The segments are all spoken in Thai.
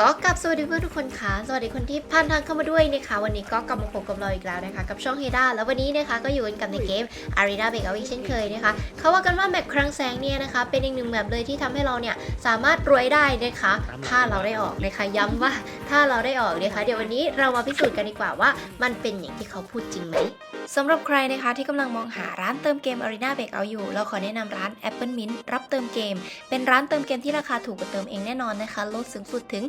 ก็กลับสวัสดีเพื่อนทุกคนค่ะ สวัสดีคนที่ผ่านทางเข้ามาด้วยนะคะ วันนี้ก็กลับมาพบกับเราอีกแล้วนะคะ กับช่องเฮด้าแล้ววันนี้นะคะก็อยู่กันกับในเกม Arena b r e a k o u t เช่นเคยนะคะ เขาว่ากันว่าแมปครั้งแสงเนี่ยนะคะ เป็นอีกหนึ่งแมปเลยที่ทำให้เราเนี่ยสามารถรวยได้นะคะ ถ้าเราได้ออกนะคะย้ำว่าถ้าเราได้ออกนะคะ เดี๋ยววันนี้เรามาพิสูจน์กันดีกว่าว่า มันเป็นอย่างที่เขาพูดจริงไหม สำหรับใครนะคะที่กำลังมองหาร้านเติมเกม Arena Breakout อยู่ เราขอแนะนำร้าน Apple Mint รับเติมเกม เป็นร้านเติมเกมที่ราคาถูกกว่าเติมเองแน่นอนนะคะ ลดสูงสุดถึง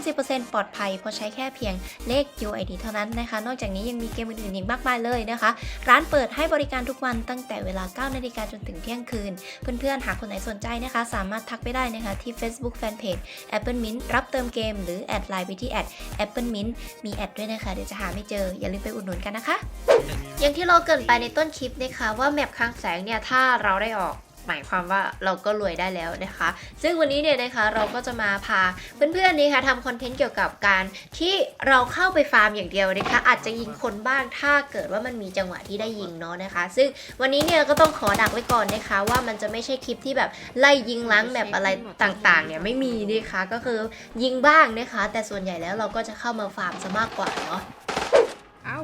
30%ปลอดภัยเพราะใช้แค่เพียงเลข UID เท่านั้นนะคะ นอกจากนี้ยังมีเกมอื่นๆอีกมากมายเลยนะคะ ร้านเปิดให้บริการทุกวันตั้งแต่เวลา 9 นาฬิกาจนถึงเที่ยงคืน เพื่อนๆ หากคนไหนสนใจนะคะ สามารถทักไปได้นะคะที่ Facebook Fanpage Apple Mint รับเติมเกม หรือแอดไลน์ไปที่แอด Apple Mint มีแอดด้วยนะคะเดี๋ยวจะหาไม่เจออย่าลืมไปอุดหนุนกันนะคะอย่างที่เราเกินไปในต้นคลิปนะคะว่าแมปค้างแสงเนี่ยถ้าเราได้ออกหมายความว่าเราก็รวยได้แล้วนะคะ ซึ่งวันนี้เนี่ยนะคะเราก็จะมาพาเพื่อนๆนี่ค่ะทำคอนเทนต์เกี่ยวกับการที่เราเข้าไปฟาร์มอย่างเดียวนะคะ อาจจะยิงคนบ้างถ้าเกิดว่ามันมีจังหวะที่ได้ยิงเนาะนะคะ ซึ่งวันนี้เนี่ยก็ต้องขอดักไว้ก่อนนะคะ ว่ามันจะไม่ใช่คลิปที่แบบไล่ยิงล้างแบบอะไรต่างๆเนี่ยไม่มีนะคะก็คือยิงบ้างนะคะ แต่ส่วนใหญ่แล้วเราก็จะเข้ามาฟาร์มซะมากกว่าเนาะเอ้า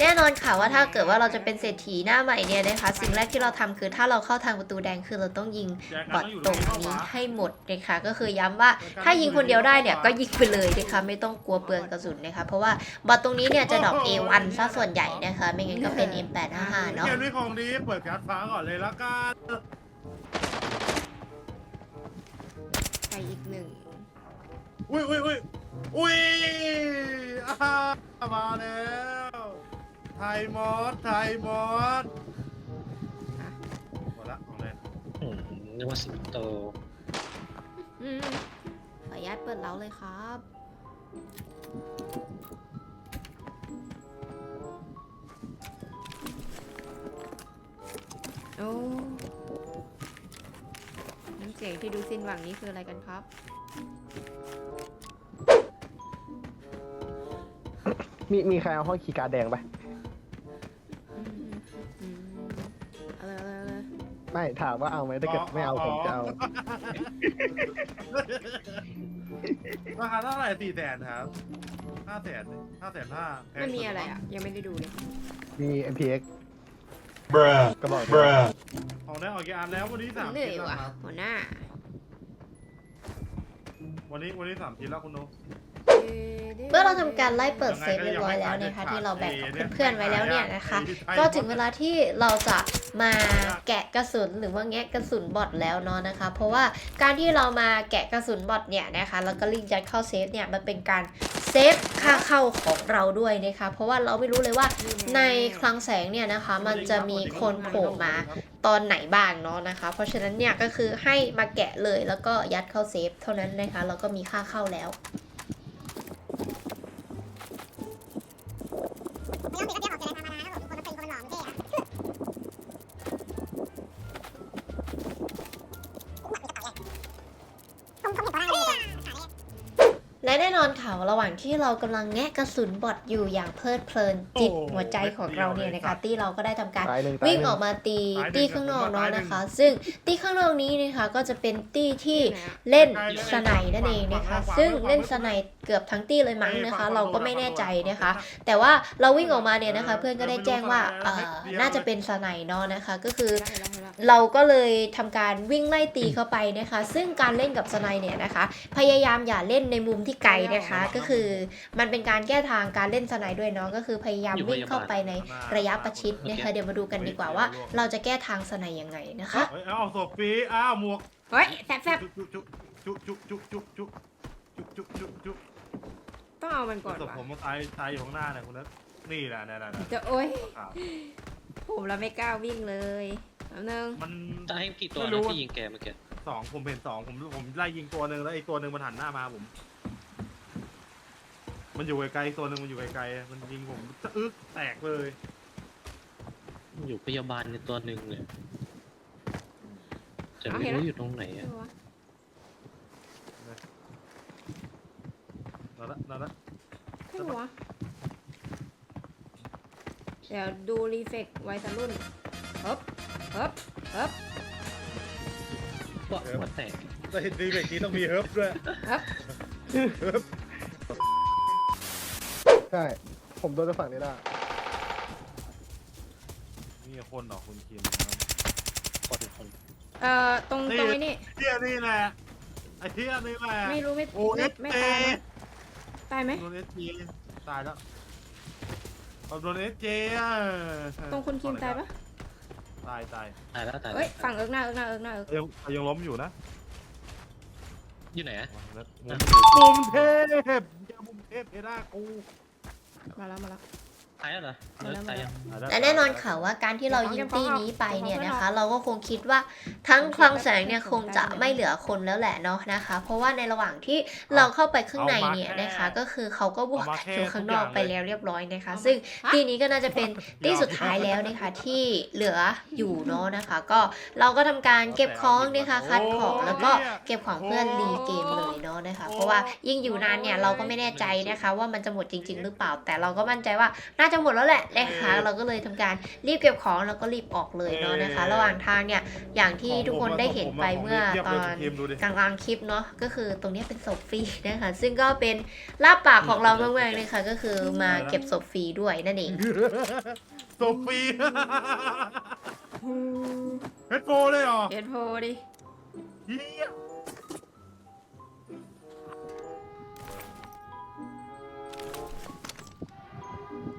แน่นอนค่ะว่าถ้าเกิดว่าเราจะเป็นเศรษฐีหน้าใหม่เนี่ยนะคะสิ่งแรกที่เราทำคือถ้าเราเข้าทางประตูแดงคือเราต้องยิงบอทตรงนี้ให้หมดนะคะก็คือย้ำว่าถ้ายิงคนเดียวได้เนี่ยก็ยิงไปเลยนะคะไม่ต้องกลัวเปลืองกระสุนนะคะเพราะว่าบอทตรงนี้เนี่ยจะดรอป A1 ซะส่วนใหญ่นะคะไม่งั้นก็เป็น M855 เนาะเกมนี้ของดีเปิดการ์ดฟ้าก่อนเลยละกันไปอีกหนึ่งอุ้ยอุ้ยอุ้ยอุ้ยอ่ามาแล้ว ไทยมอสไทยมอสหมดละของเลยอืมนึกว่าสิงโตอืมขออนุญาตเปิดเล้าเลยครับ โอ้น้ำเสียงที่ดูสิ้นหวังนี้คืออะไรกันครับ มีมีใครเอาห้อยคีย์การ์ดแดงปะ ไม่ถามว่าเอาไหมถ้าเกิดไม่เอาผมจะเอาราคาเท่าไหร่สี่แสนครับห้าแสนห้าแสนห้าไม่มีอะไรอะ ยังไม่ได้ดูเลยมี MPX Bruh. กระบอกเดียว Bruh. ของได้ออกกี่อันแล้ววันนี้สามเหนื่อยชิ้นแล้วว่ะครับหัวหน้าวันนี้วันนี้สามชิ้นแล้วคุณนุ๊ก เมื่อเราทำการไล่เปิดเซฟเรียบร้อยแล้วนะคะที่เราแบ่งกับเพื่อนๆไว้แล้วเนี่ยนะคะ ก็ถึงเวลาที่เราจะมาแกะกระสุนหรือว่าแงะกระสุนบอทแล้วเนาะนะคะ เพราะว่าการที่เรามาแกะกระสุนบอทเนี่ยนะคะแล้วก็ลิงยัดเข้าเซฟเนี่ยมันเป็นการเซฟค่าเข้าของเราด้วยนะคะ เพราะว่าเราไม่รู้เลยว่าในคลังแสงเนี่ยนะคะมันจะมีคนโผล่มาตอนไหนบ้างเนาะนะคะ เพราะฉะนั้นเนี่ยก็คือให้มาแกะเลยแล้วก็ยัดเข้าเซฟเท่านั้นนะคะเราก็มีค่าเข้าแล้ว ที่เรากำลังแงะกระสุนบอดอยู่อย่างเพลิดเพลินจิตหัวใจของเราเนี่ยนะคะตี้เราก็ได้ทำการตายหนึ่งตายวิ่งหนึ่ออกมาตีตี้ข้างนอกเนาะนะคะ ซึ่งตี้ข้างนอกนี้นะคะก็จะเป็นตี้ที่เล่นสไนด์นั่นเองนะคะ ซึ่งเล่นสไนด์เกือบทั้งตี้เลยมั้งนะคะ เราก็ไม่แน่ใจนะคะ แต่ว่าเราวิ่งออกมาเนี่ยนะคะ เพื่อนก็ได้แจ้งว่าเอ่อน่าจะเป็นสไนด์เนาะนะคะ ก็คือได้แล้วได้แล้วเราก็เลยทำการวิ่งไล่ตีเข้าไปนะคะ ซึ่งการเล่นกับสไนเนี่ยนะคะ พยายามอย่าเล่นในมุมที่ไกลนะคะ ก็คือมันเป็นการแก้ทางการเล่นสไนด้วยเนาะก็คือพยายามวิ่งเข้าไปในระยะประชิดนะคะเดี๋ยวมาดูกันดีกว่าว่า เราจะแก้ทางสไนยังไงนะคะเฮ้ยเอาโซฟีอ้าวหมวกเฮ้ยแซบแซบจุจุจุจุจุจุจุจุจุจุจุจุต้องเอามันก่อนศพว่ะผมมันตายตายอยู่ข้างหน้าเนี่ยคุณนัทนี่แหละนี่แหละนี่จะโอ้ยครับผมเราไม่กล้าวิ่งเลยแป๊บนึงมัน ตายกี่ตัวไม่นะรู้ที่ยิงแกเมื่อกี้สองผมเห็นสองผมผมไล่ยิงตัวหนึ่งแล้วไอ้ตัวหนึ่งมันหันหน้ามาผม มันอยู่ไกลๆอีกตัวหนึ่งมันอยู่ไกลๆมันยิงผมจะอึ๊กแตกเลยอยู่พยาบาลในตัวหนึ่งเลยจะไม่รู้อยู่ตรงไหนอะนั่นละนั่นละใช่ปะวะเดี๋ยวดูรีเฟกไวซ์รุ่นเฮ้บเฮ้บเฮ้บว่าหัวแตกแต่ดีเบรกนี้ต้องมีเฮิร์บด้วยครับเฮิร์บ ใช่ ผมโดนจากฝั่งนี้ได้นี่คนเหรอคุณคิมคนคนเอ่อตรงตรงไอ้นี่ เที่ยนี่แหละไอ้เที่ยนี่แหละไม่รู้ไม่โอ้ไม่เอสไม่เอตายนะตายไหมโดนเอสจีตายแล้วเอาโดนเอสเจอะตรงคุณคิมตายปะตายตายตายแล้วตายแล้เอ้ยวฝั่งเอิกหน้าเอิกหน้าเอิกหน้าเอิกยังยังล้มอยู่นะอยู่ไหนอะ มุมเทพอย่ามุมเทพเอด้ากู มาแล้วมาแล้ว ตายแล้วเหรอเออมาแล้วตายยังตายและแน่นอนค่ะว่าการที่เรายิงตีนี้ไปเนี่ยนะคะ เราก็คงคิดว่าทั้งคลังแสงเนี่ยคงจะไม่เหลือคนแล้วแหละเนาะนะคะ เพราะว่าในระหว่างที่เราเข้าไปข้างในเนี่ยนะคะ ก็คือเขาก็บวกกันอยู่ข้างนอกไปแล้วเรียบร้อยนะคะ ซึ่งตีนี้ก็น่าจะเป็นตีสุดท้ายแล้วนะคะที่เหลืออยู่เนาะนะคะ ก็เราก็ทำการเก็บของนะคะคัดของแล้วก็เก็บของเพื่อนรีเกมเลยเนาะนะคะ เพราะว่ายิ่งอยู่นานเนี่ยเราก็ไม่แน่ใจนะคะ ว่ามันจะหมดจริง ๆ หรือเปล่า แต่เราก็มั่นใจว่าน่าจะหมดแล้วแหละนะคะ เราก็เลยทำการรีบเก็บของแล้วก็รีบออกเลยเนาะนะคะ ระหว่างทางเนี่ยอย่างที่ทุกคนได้เห็นไปเมื่อตอนกลางๆคลิปเนาะก็คือตรงเนี้ยเป็นศพฟรีนะคะ ซึ่งก็เป็นลาบปากของเรามากๆเลยค่ะ ก็คือมาเก็บศพฟรีด้วยนั่นเองโซฟีเฮดโฟเลยเหรอเอ็ดโพดิ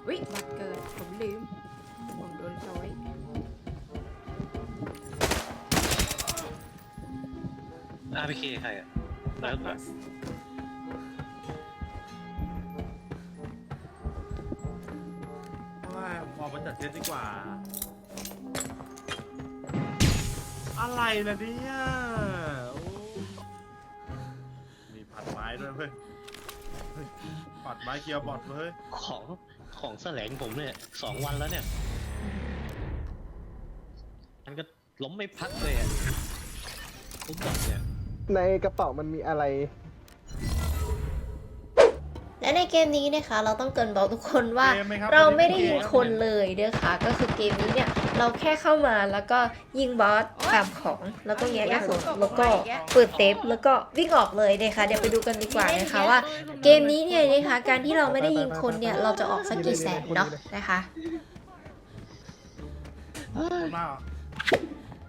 วิบัตรเกิด ผมลืม ผมโดนซอยอาร์พีเคใครอะแล้วก็ว่าออกมาจัดเซตดีกว่า อะไรล่ะเนี่ยโอ้มีผัดไม้ด้วยเว้ยเฮ้ยผัดไม้เคลียร์บอทเว้ย ของ ของแสลงผมเนี่ยสองวันแล้วเนี่ย มันก็ล้มไม่พักเลยอะทุกดอกเนี่ย ในกระเป๋ามันมีอะไร และในเกมนี้นะคะ เราต้องเกรินบอกทุกคนว่าเกมไหมคบเราไม่ได้ยิงคนเลยนะคะก็คือเกมนี้เนี่ยเราแค่เข้ามาแล้วก็ยิงบอสตามของแล้วก็แง้กระสุนแล้วก็เปิดเทปแล้วก็วิ่งออกเลยนะคะเดี๋ยวไปดูกันดีกว่านะคะว่า เกมนี้เนี่ยนะคะการที่เราไม่ได้ยิงคนเนี่ยเราจะออกสักกี่แสนเนาะนะคะคนมากเหรอ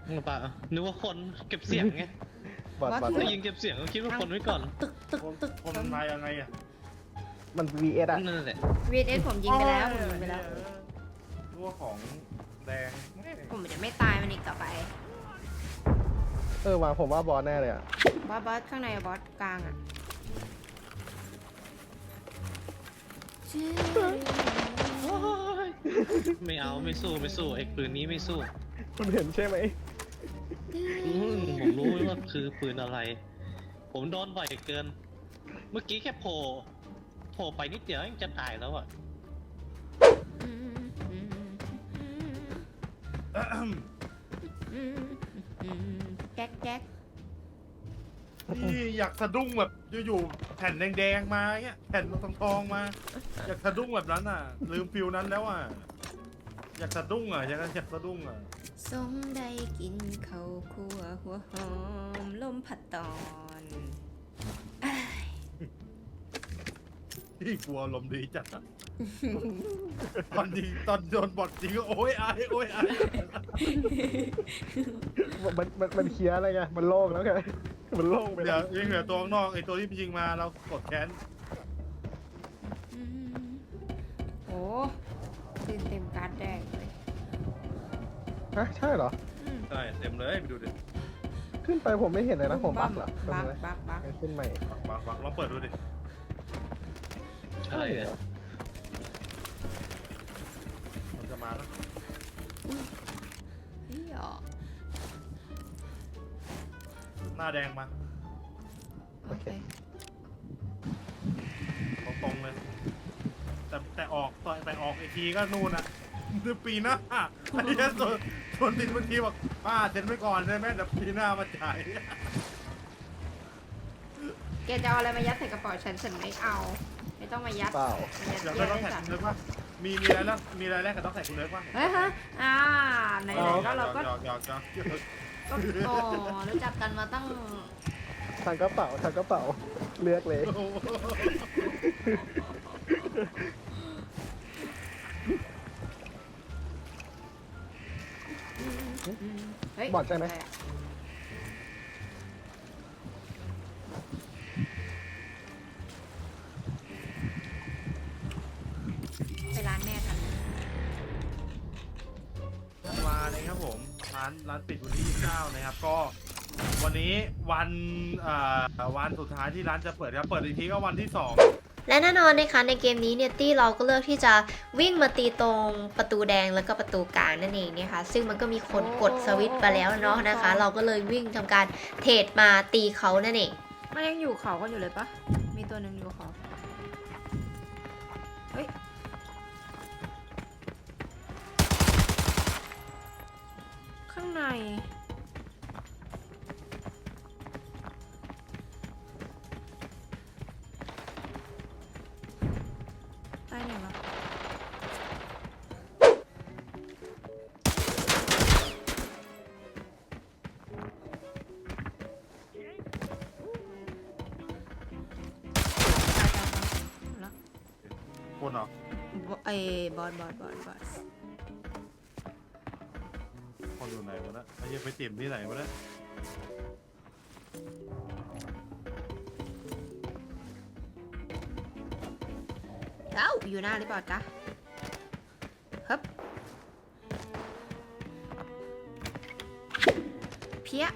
นึกว่านึกว่าคนเก็บเสียงไงบอดบอดได้ยินเก็บเสียงก็คิดว่าคนไว้ก่อนคนคนมันมายังไงอะ มัน VS อะนั่นแหละวีเอสผมยิงไปแล้วผมยิงไปแล้ว ตัวของแดงผมจะไม่ตายมันอีกต่อไป เออว่าผมว่าบอสแน่เลยอะบอสบอสข้างในอะบอสกลางอะไม่เอาไม่สู้ไม่สู้ไอ้ปืนนี้ไม่สู้คุณเห็นใช่ไหมอืมผมรู้ว่าคือปืนอะไร ผมโดนบ่อยเกิน เมื่อกี้แค่โผล่ โผล่ไปนิดเดียวยังจะตายแล้วอะแก๊กแก๊กนี่อยากสะดุ้งแบบอยู่ๆแผ่นแดงๆมาเงี้ยแผ่นทองทองๆมา อยากสะดุ้งแบบนั้นอะ ลืมฟิลนั้นแล้วอะ อยากสะดุ้งอะอยากอยากสะดุ้งอะสมได้กินข้าวคั่วหัวหอมลมพัดตอน ที่กลัวลมณ์ดีจัดอะตอนยิงตอนโดนบอดจริงก็โอ้ยอายโอ้ยอายมันมันมันเคลียร์อะไรไงมันโล่งแล้วไงมันโล่งไปเดี๋แล้ยววยังเหลือตัวข้างนอกไอ้ตัวที่ยิงมาเรากดแค้นโอ้ตื่นเต็มการ์ดแดงเลยฮะใช่เหรอใช่เต็มเลยไปดูดิขึ้นไปผมไม่เห็นเลยนะผมบักเหรอบักทำไมบักบักขึ้นใหม่ฟังฟังฟังลองเปิดดูดิ ใช่อะมันจะมาแล้วเฮ้ยอะหน้าแดงมาโอเคตรงๆเลย แต่แต่ออกต่อยแต่ออกอีกทีก็นู่นอะคือปีหน้าไอ้เหี้ยส่วนส่วนติดบางทีบอกป้าเซ็นไว้ก่อนได้ไหมเดี๋ยวปีหน้ามาจ่าย แกจะเอาอะไรมายัดใส่กระเป๋าฉันฉันไม่เอา ไม่ต้องมายัดเปล่า มายัดอยากเยีได้ยต้องได้แท็กสัตว์คุณเลิกป่ะมีมีอะไรแล้วมีอะไรแรกกับต้องแท็กคุณเลิกป่ะเฮ้ยฮะ อ่า ไหนๆก็เราก็หยอกหยอกหยอกหยอกก็โอ้รู้จักกันมาตั้ง ทางกระเป๋าทางกระเป๋าเลือกเลยเฮ้ยบอดใช่ไหมะรอะ ปิดวันที่29นะครับ ก็วันนี้วันเอ่อวันสุดท้ายที่ร้านจะเปิดครับ เปิดอีกทีก็วันที่ 2และแน่นอนนะคะในเกมนี้เนี่ยตี้เราก็เลือกที่จะวิ่งมาตีตรงประตูแดงแล้วก็ประตูกลางนั่นเองนะคะซึ่งมันก็มีคนกดสวิตช์ไปแล้วเนาะนะคะ เราก็เลยวิ่งทำการเทรดมาตีเขานั่นเองมันยังอยู่เขากันอยู่เลยปะมีตัวหนึ่งอยู่เขา ข้างในใต้หนึ่งแล้ เนะไอ้เหี้ยังไปติ่มที่ไหนวะเนะเอ้าอยู่หน้าหรือเปล่ากะฮึบเพี้ย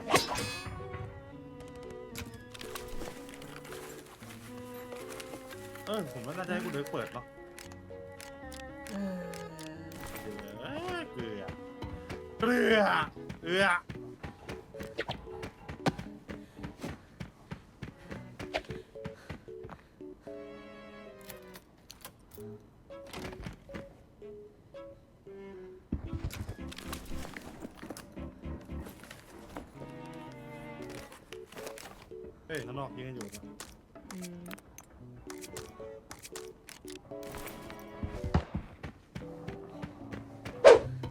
เออผมว่าน่าจะให้คุณเลิกเปิดเนาะเออเอ้ยเกลือเกลือเกลือ เฮ้ยข้างนอ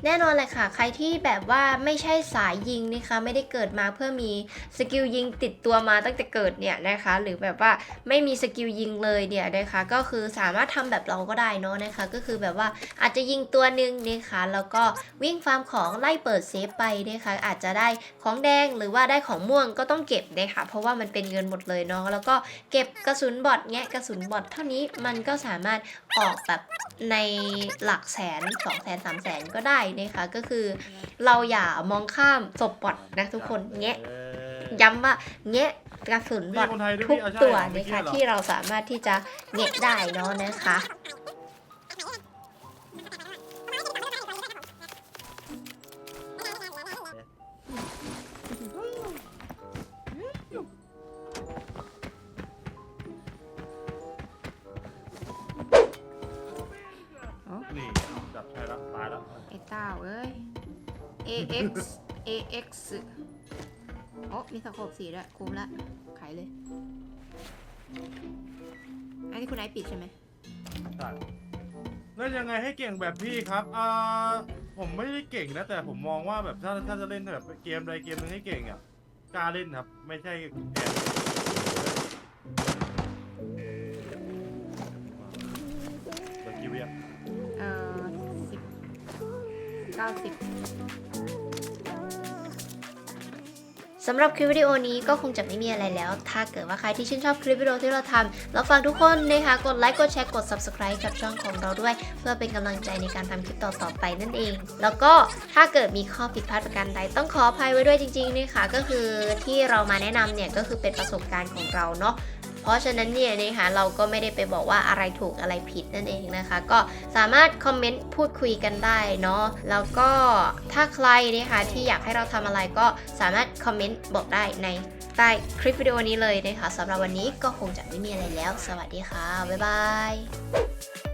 แน่นอนเลยค่ะ ใครที่แบบว่าไม่ใช่สายยิงนะคะไม่ได้เกิดมาเพื่อมีสกิลยิงติดตัวมาตั้งแต่เกิดเนี่ยนะคะหรือแบบว่าไม่มีสกิลยิงเลยเนี่ยนะคะก็คือสามารถทำแบบเราก็ได้เนาะนะคะก็คือแบบว่าอาจจะยิงตัวหนึ่งนะคะแล้วก็วิ่งฟาร์มของไล่เปิดเซฟไปนะคะอาจจะได้ของแดงหรือว่าได้ของม่วงก็ต้องเก็บนะคะเพราะว่ามันเป็นเงินหมดเลยเนาะแล้วก็เก็บกระสุนบอดแงะกระสุนบอดเท่านี้มันก็สามารถออกแบบในหลักแสน2องแสนสามแสนก็ได้นะคะก็คือ เราอย่ามองข้ามศพบอดนะทุกคนแงะเออย้ำว่าแงะกระสุนบอดนี่คนไทยด้วยทุกพี่เอาใช่ตัวเหรอไม่นะเชื่คะอหรอที่เราสามารถที่จะแงะได้เนาะนะคะ เต้าเอ้ย AX AX โอ้มีสโคปสีด้วยคุ้มละขายเลย อันนี้คุณไอซ์ปิดใช่ไหมได้แล้วยังไงให้เก่งแบบพี่ครับอ่าผมไม่ได้เก่งนะแต่ผมมองว่าแบบถ้าถ้าจะเล่นแบบเกมใดเกมหนึงให้เก่งอะกล้าเล่นครับ ไม่ใช่แอบเดี๋ยวกี่วิอะเอ่อสิบ เก้าสิบสำหรับคลิปวิดีโอนี้ก็คงจะไม่มีอะไรแล้ว ถ้าเกิดว่าใครที่ชื่นชอบคลิปวิดีโอที่เราทำแล้วฝากทุกคนนะคะกดไลค์ กดแชร์ กด subscribe กับช่องของเราด้วย เพื่อเป็นกำลังใจในการทำคลิปต่อๆไปนั่นเอง แล้วก็ถ้าเกิดมีข้อผิดพลาดประการใดต้องขออภัยไว้ด้วยจริงๆนะคะก็คือที่เรามาแนะนำเนี่ยก็คือเป็นประสบการณ์ของเราเนาะ เพราะฉะนั้นเนี่ยนะคะเราก็ไม่ได้ไปบอกว่าอะไรถูกอะไรผิดนั่นเองนะคะ ก็สามารถคอมเมนต์พูดคุยกันได้เนาะแล้วก็ถ้าใครนะคะที่อยากให้เราทำอะไรก็สามารถคอมเมนต์บอกได้ในใต้คลิปวิดีโอนี้เลยนะคะสำหรับวันนี้ก็คงจะไม่มีอะไรแล้ว สวัสดีค่ะ บ๊ายบาย